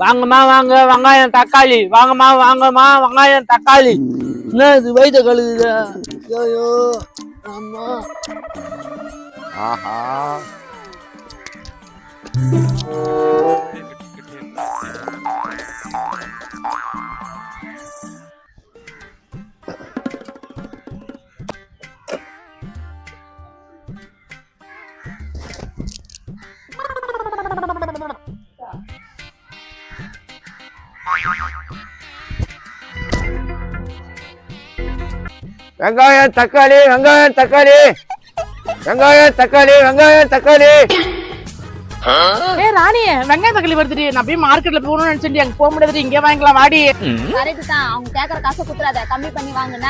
வாங்கம்மா வாங்க வெங்காயம் தக்காளி. வாங்கம்மா வாங்கம்மா வெங்காயம் தக்காளி. என்ன இது வயிற்ற கழுது ஐயோ அம்மா. ஆஹா. வெங்காயம் தக்காளி வெங்காயம் தக்காளி. வெங்காயம் தக்காளி வெங்காயம் தக்காளி. ஏ ராணி வெங்காய தக்காளி வருதுடி நான் போய் மார்க்கெட்ல போகணும்னு நினைச்சேன் அங்க போக முடியாது இங்கே வாங்கிக்கலாம் வாடி. கரெக்ட் தான் அவங்க கேக்குற காசை குத்துறாத. கம்மி பண்ணி வாங்குன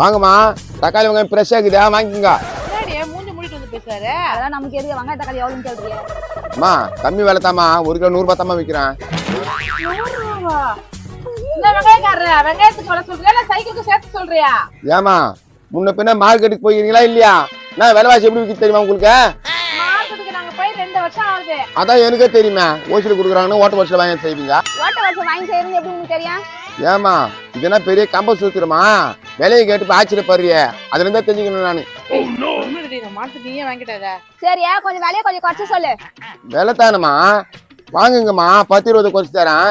வாங்கம்மா. தக்காளி வெங்காயம் ஃப்ரெஷ்ஷாக இருக்குதா? வாங்கிக்கோங்க. மூஞ்சி மூடிட்டு வந்து பேசுறாரு? அதெல்லாம் நமக்கு எதுக்கு? வெங்காய தக்காளி எவ்வளவுன்னு கேள்றீங்க அம்மா கம்மி விலை தாம்மா ஒரு கிலோ நூறுபா தாம்மா விற்கிறேன் இந்த வெங்காயக்காரரு? வெங்காயத்துக்கு வர சொல்றியா? இல்ல சைக்கிளுக்கு சேர்த்து சொல்றியா? ஏமா முன்ன பின்ன மார்க்கெட்டுக்கு போயிருக்கீங்களா இல்லையா? நான் விலைவாசி எப்படி விற்க தெரியுமா உங்களுக்கு? மார்க்கெட்டுக்கு நாங்க போய் ரெண்டு வருஷம் ஆகுது. அதான் எனக்கே தெரியுமே. ஓசியில் கொடுக்குறாங்கன்னு ஓட்ட வருஷம் வாங்கி செய்வீங்க. ஓட்ட வருஷம் வாங்கி செய்யறது எப்படி உங்களுக்கு தெரியும்? ஏமா இதுனா பெரிய கம்ப சூத்திரமா விலையை கேட்டு ஆச்சரியப்படுறியே. அதுல இருந்தா தெரிஞ்சுக்கணும் நான். சரியா கொஞ்சம் விலையை கொஞ்சம் குறைச்சு சொல்லு. விலை தானம்மா. வாங்குங்கம்மா. பத்து இருபது குறைச்சு தரேன்.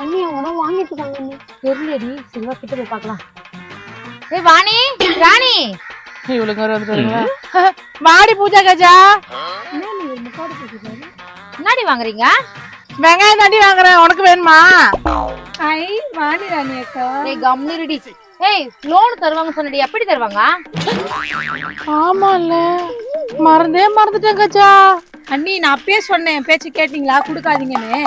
அண்ணி அவங்க வாங்கிட்டு இருக்காங்க தெரியலடி செல்வா கிட்ட போய் பார்க்கலாம். ஏய் வாணி ராணி. இவளுக்கு ஒரு வந்துட்டாங்களா வாடி பூஜா கஜா. என்னடி வாங்குறீங்க? வெங்காயம் தாண்டி வாங்குறேன். உனக்கு வேணுமா? ஐ வாணி ராணி அக்கா. ஏய் கம்னிருடி ஏய் லோன் தருவாங்க சொன்னடி எப்படி தருவாங்க? ஆமா இல்ல மறந்தே மறந்துட்டேன் கஜா. அண்ணி நான் அப்பயே சொன்னேன். பேச்சு கேட்டீங்களா? கொடுக்காதீங்கன்னு.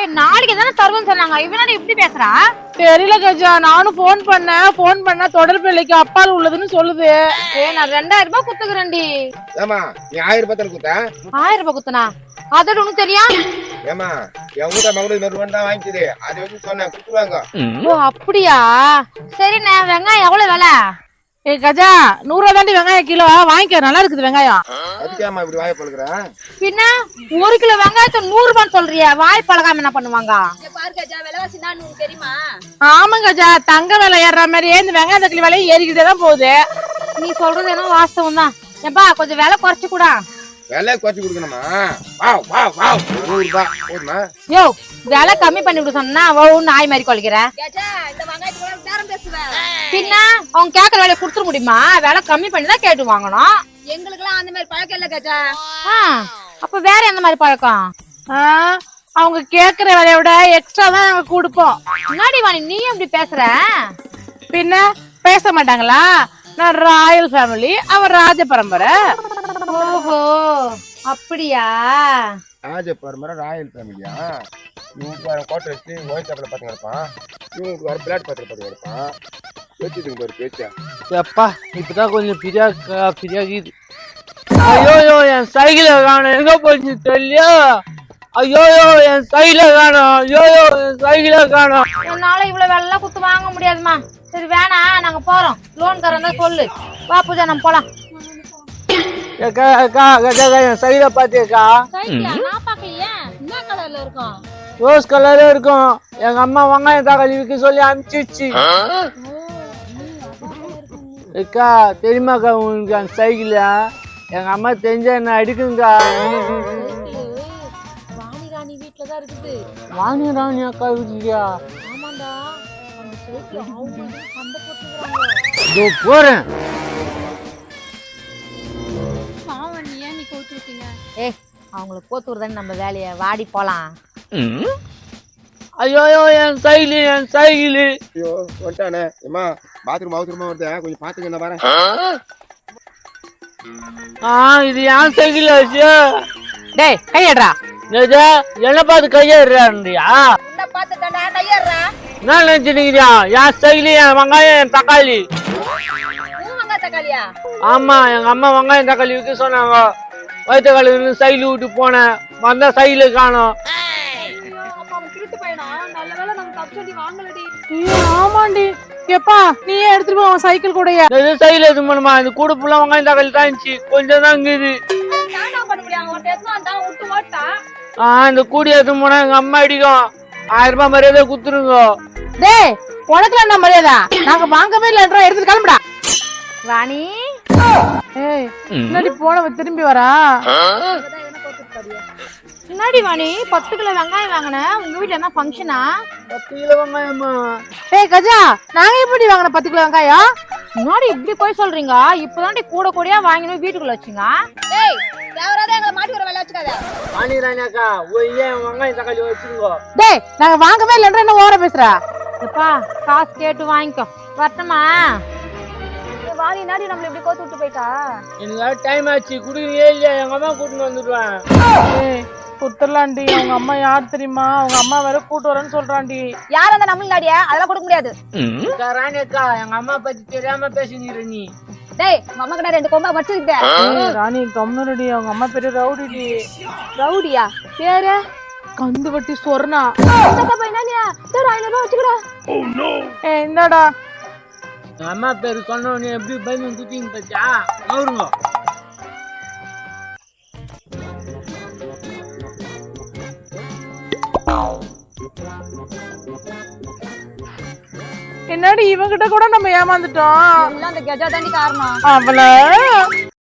ஏய் நாளைக்கு தானே தருவோம்னு சொன்னாங்க. இவனாடி இப்படி பேசுறா? தெரியல கஜா நானும் ஃபோன் பண்ணேன். ஃபோன் பண்ணா தொடர்பு இல்லைக்கு அப்பால் உள்ளதுன்னு சொல்லுது. ஏய் நான் ரெண்டாயிரம் ரூபாய் குத்துக்கிறேன்டி. ஏமா நீ ஆயிரம் ரூபாய் தானே ஆயிரம் ரூபாய் குத்துனா? அதோட உனக்கு தெரியும் ஏமா என் வீட்டை மகளுக்கு தான் வாங்கிக்குது. அது வச்சு சொன்னேன் கொடுத்துருவாங்க ஓ அப்படியா? சரிண்ணே வெங்காயம் எவ்வளவு விலை? ஏ கஜா நூறுரூவா தாண்டி வெங்காயம் கிலோ. வாங்கிக்க நல்லா இருக்குது வெங்காயம். அதுக்கேம்மா இப்படி வாய பழுக்கிற? பின்ன ஒரு கிலோ வெங்காயத்தை நூறு ரூபான்னு சொல்றிய வாய் பழகாம என்ன பண்ணுவாங்க? தெரியுமா? ஆமாங்க கஜா தங்க விலை ஏறுற மாதிரியே இந்த வெங்காய தக்காளி விலையும் ஏறிக்கிட்டே தான் போகுது. நீ சொல்றது என்ன வாஸ்தவம் தான். ஏப்பா கொஞ்சம் விலை குறைச்சு கூட. விலை குறைச்சி கொடுக்கணுமா? Wow wow wow. நூறு ரூபாய் போதுமா? யோ விலை கம்மி பண்ணி விட சொன்னா ஓ நாய் மாதிரி கொலைக்கிற. கஜா இந்த வெங்காயத்துக்கு பேரம் பேசுவேன் பின்ன அவங்க கேக்குற வேலையை கொடுத்துட முடியுமா? விலை கம்மி பண்ணி தான் கேட்டு வாங்கணும். எங்களுக்கெல்லாம் அந்த மாதிரி பழக்கம் இல்ல கஜா. அப்ப வேற எந்த மாதிரி பழக்கம்? அவங்க கேக்குற விலைய விட எக்ஸ்ட்ரா தான் நாங்க கொடுப்போம். முன்னாடி வாணி நீ எப்படி பேசுற? பின்ன பேச மாட்டாங்களா? நான் ராயல் ஃபேமிலி அவர் ராஜ பரம்பரை. ஓஹோ அப்படியா? ராஜ பரம்பரை ராயல் ஃபேமிலியா இவங்களுக்கு வேற கோட்டை வச்சு ஒயிட் சாப்பிட பார்த்து கிடப்பான். இவங்களுக்கு வேற பிளாட் பார்த்து பார்த்து கிடப்பான். வச்சுதுங்க பாரு பேச்சா. எப்பா இப்பதான் கொஞ்சம் பிரியா பிரியாகிது ஐயோயோ என் சைக்கிள காணும். எங்க போச்சு தெரியல ஐயோயோ என் சைக்கிள காணும். ஐயோயோ என் சைக்கிள காணும். என்னால இவ்வளவு வெள்ளம் குத்து வாங்க முடியாதுமா சரி வேணாம் நாங்க போறோம். லோன் தரேன் தான் சொல்லு. வா பூஜா நம்ம போலாம். அக்கா அக்கா அக்கா என் சைக்கிள பாத்தியக்கா? சைக்கிளா நான் பாக்கலையே என்ன கலர்ல இருக்கும்? ரோஸ் கலரே இருக்கும். எங்க அம்மா வெங்காயம் தக்காளி விற்க சொல்லி அனுப்பிச்சிச்சு. அக்கா தெரியுமாக்கா உங்களுக்கு அந்த சைக்கிள்? எங்க அம்மா தெரிஞ்சா என்ன அடிக்குங்கக்கா வாணி ராணி அக்கா வீட்டுலயா இதோ போறேன். விட்டீங்க ஏய் அவங்கள போத்துறது தானே நம்ம வேலையை வாடி போலாம். ஐயோயோ என் சைக்கிள் என் சைக்கிள் ஐயோ வந்துட்டானே. ஏமா பாத்ரூம் அவசரமா வருது? கொஞ்சம் பாத்துங்க என்ன பாரு. ஆ இது என் சைக்கிள் ஆச்சு டேய் கையடுறா. நிஜா என்ன பார்த்து கையேறான்றியா பார்த்து தாண்டா கையறா என்ன நினைச்சிருக்கிறியா என் சைக்கிள் என் வெங்காயம் என் தக்காளி. ஆமா எங்க அம்மா வெங்காயம் தக்காளி விற்க சொன்னாங்க. வயிற்றுக்காலி இருந்து சைக்கிள் விட்டு போனேன் வந்தா சைக்கிள் காணோம். ஆமாண்டி. எப்பா நீ ஏன் எடுத்துட்டு போ சைக்கிள் கூடயே. இது சைடுல இது பண்ணுமா? இந்த கூட ஃபுல்லா வெங்காயம் தக்காளி தான் இருந்துச்சு கொஞ்சம் தான் இருக்குது ஆ இந்த கூடி எடுத்து போனா எங்க அம்மா அடிக்கும் ஆயிரம் ரூபாய் மரியாதை குத்துருங்க டேய் உனக்குல என்ன மரியாதை? நாங்க வாங்கவே இல்லைன்றோம் எடுத்துட்டு கிளம்புடா. ராணி ஏய் முன்னாடி போனவ திரும்பி வரா? முன்னாடி வாணி பத்து கிலோ வெங்காயம் வாங்கினேன் உங்க வீட்டுல என்ன ஃபங்க்ஷனா பத்து கிலோ வெங்காயமா? ஏய் கஜா நாங்க எப்படி வாங்கின பத்து கிலோ வெங்காயம்? முன்னாடி இப்படி போய் சொல்றீங்க. இப்பதாண்டி கூட கூடயா வாங்கினோம் வீட்டுக்குள்ள வச்சுங்க? டேய் நாங்க வாங்கவே இல்லைன்ற என்ன ஓர பேசுற? காசு கேட்டு வாங்கிக்கோ. வரட்டுமா? வாணி நாடி நம்மள இப்படி கோத்து விட்டு போயிட்டா? எனக்கு டைம் ஆச்சு. குடுக்குறியே இல்லையா? எங்க அம்மா கூட்டிட்டு வந்துடுவேன் ஏய் குத்துடலாண்டி அவங்க அம்மா யார் தெரியுமா? அவங்க அம்மா வேற கூட்டு வரேன்னு சொல்றாண்டி. யார் அந்த நம்மள நாடியா? அதெல்லாம் கொடுக்க முடியாது. ராணி அக்கா எங்க அம்மா பத்தி தெரியாம பேசினீரு நீ. டேய் கிட்ட ரெண்டு கொம்பா வச்சிருக்க ராணி கம்முனடி. அவங்க அம்மா பெரிய ரவுடிடி. ரவுடியா? பேரு? கந்து வட்டி சொர்ணா என்னடியா சரி ஐநூறு ரூபாய் வச்சுக்கடா. இந்தாடா. அம்மா பேரு சொன்ன உடனே எப்படி பயந்து குத்திங்க பச்சா? அவருங்க என்னடி இவங்கிட்ட கூட நம்ம ஏமாந்துட்டோம்? எல்லாம் அந்த கெஜா தாண்டி காரணம். அவள?